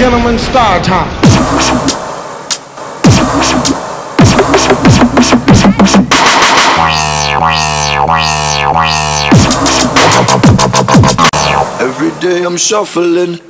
Gentlemen, Star Time. Every day I'm shuffling.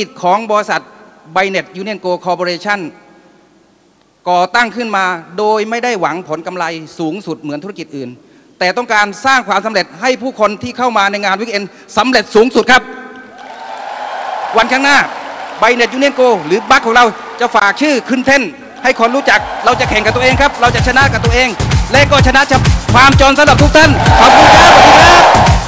กิจของบริษัทไบเน็ตยูเนียนโกคอร์ปอเรชั่นก่อตั้งขึ้นมาโดยไม่ได้หวังผลกำไรสูงสุดเหมือนธุรกิจอื่น แต่ต้องการสร้างความสำเร็จให้ผู้คนที่เข้ามาในงานวิกเอนสำเร็จสูงสุดครับ วันข้างหน้าไบเน็ตยูเนียนโกหรือบัคของเราจะฝากชื่อขึ้นเท่นให้คนรู้จักเราจะแข่งกับตัวเองครับ เราจะชนะกับตัวเอง และก็ชนะจากความจนสำหรับทุกท่านขอบคุณครับสวัสดีครับ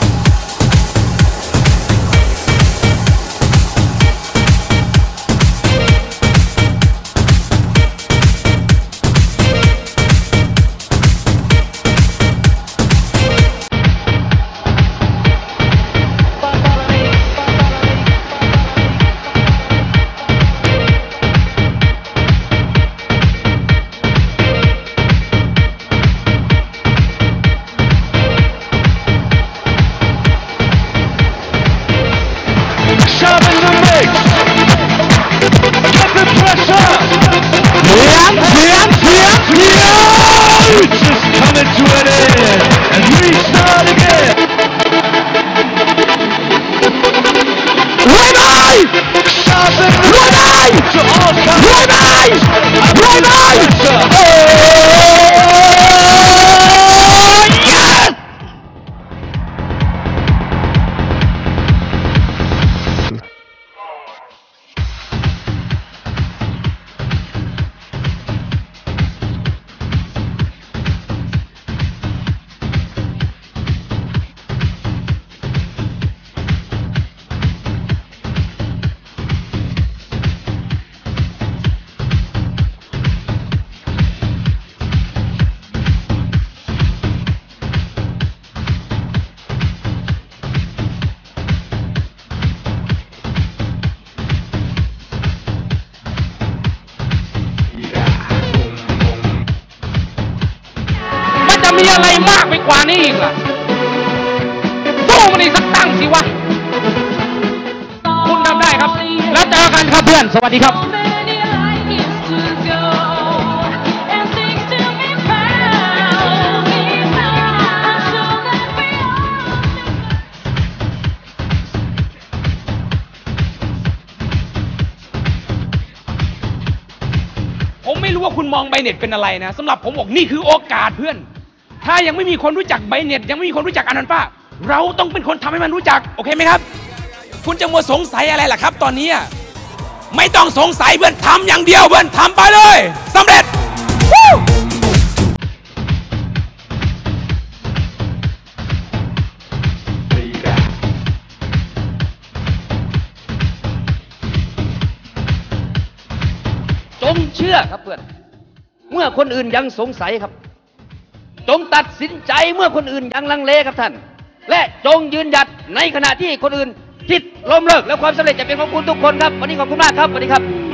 มากไปกว่านี้อีกล่ะสู้มันอีกสักตั้งสิวะ คุณทำได้ครับ แล้วเจอกันครับเพื่อน สวัสดีครับ ผมไม่รู้ว่าคุณมองใบเน็ตเป็นอะไรนะสำหรับผมบอกนี่คือโอกาสเพื่อน ถ้ายังไม่มีคนรู้จักไบเน็ตยังไม่มีคนรู้จักอนันต์ป้า เราต้องเป็นคนทำให้มันรู้จัก โอเคไหมครับ คุณจะมัวสงสัยอะไรล่ะครับ ตอนนี้ ไม่ต้องสงสัยเพื่อนทำอย่างเดียวเพื่อนทำไปเลย สำเร็จจงเชื่อครับเพื่อน เมื่อคนอื่นยังสงสัยครับ จงตัดสินใจเมื่อคนอื่นยังลังเลครับท่าน และจงยืนหยัดในขณะที่คนอื่นคิดล้มเลิก และความสำเร็จจะเป็นของคุณทุกคนครับ วันนี้ขอบคุณมากครับสวัสดีครับ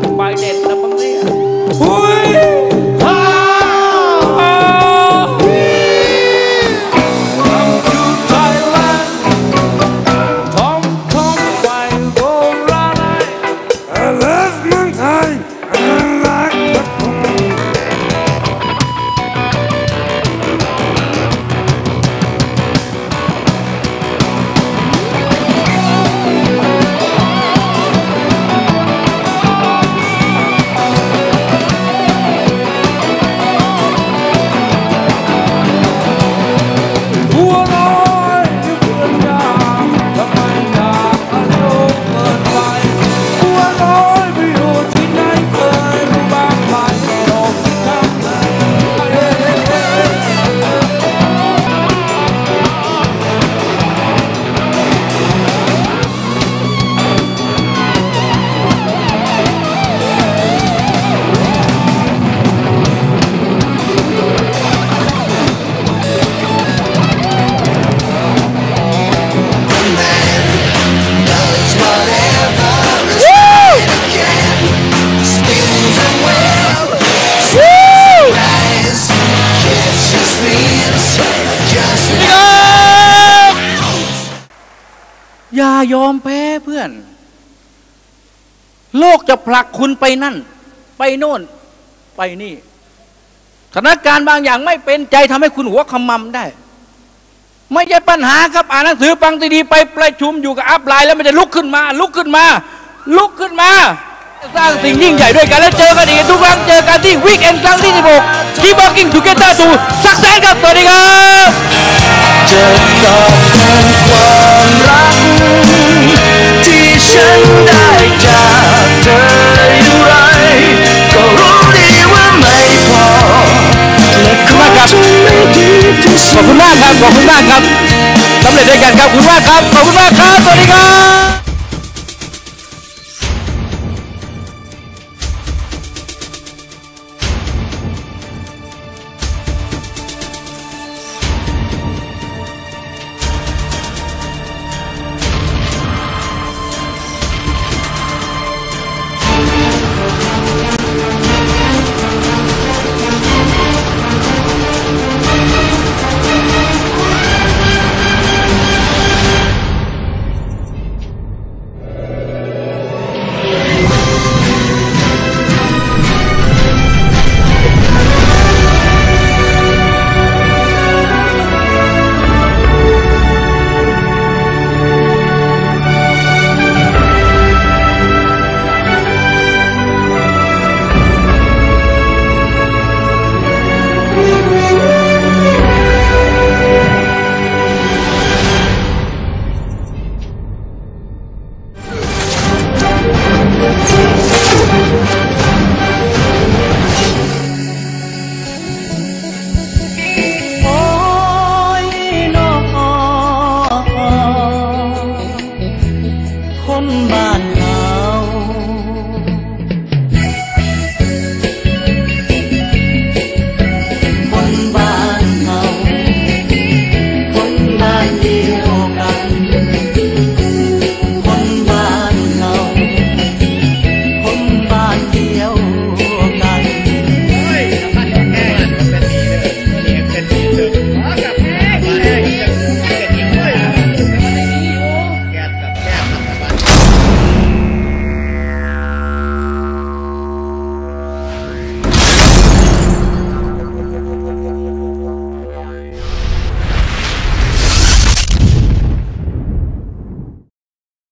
สม ยอมแพ้เพื่อน โลกจะผลักคุณไปนั่น ไปโน่น ไปนี่สถานการณ์บางอย่างไม่เป็นใจทำให้คุณหัวขมำได้ ไม่ใช่ปัญหาครับ อ่านหนังสือฟังดีๆไปประชุมอยู่กับอัพไลน์แล้วมันจะลุกขึ้นมา ลุกขึ้นมา ลุกขึ้นมา สร้างสิ่งยิ่งใหญ่ด้วยกัน แล้วเจอกันอีกทุกครั้งเจอกันที่วีคเอนครั้งที่ 16 Keep Walking Together to Success ครับสวัสดีครับ คงจะไม่ดีที่ขอบคุณมากครับขอบคุณมากครับสำเร็จด้วยกันครับขอบคุณมากครับขอบคุณมากครับสวัสดีครับ บ้าน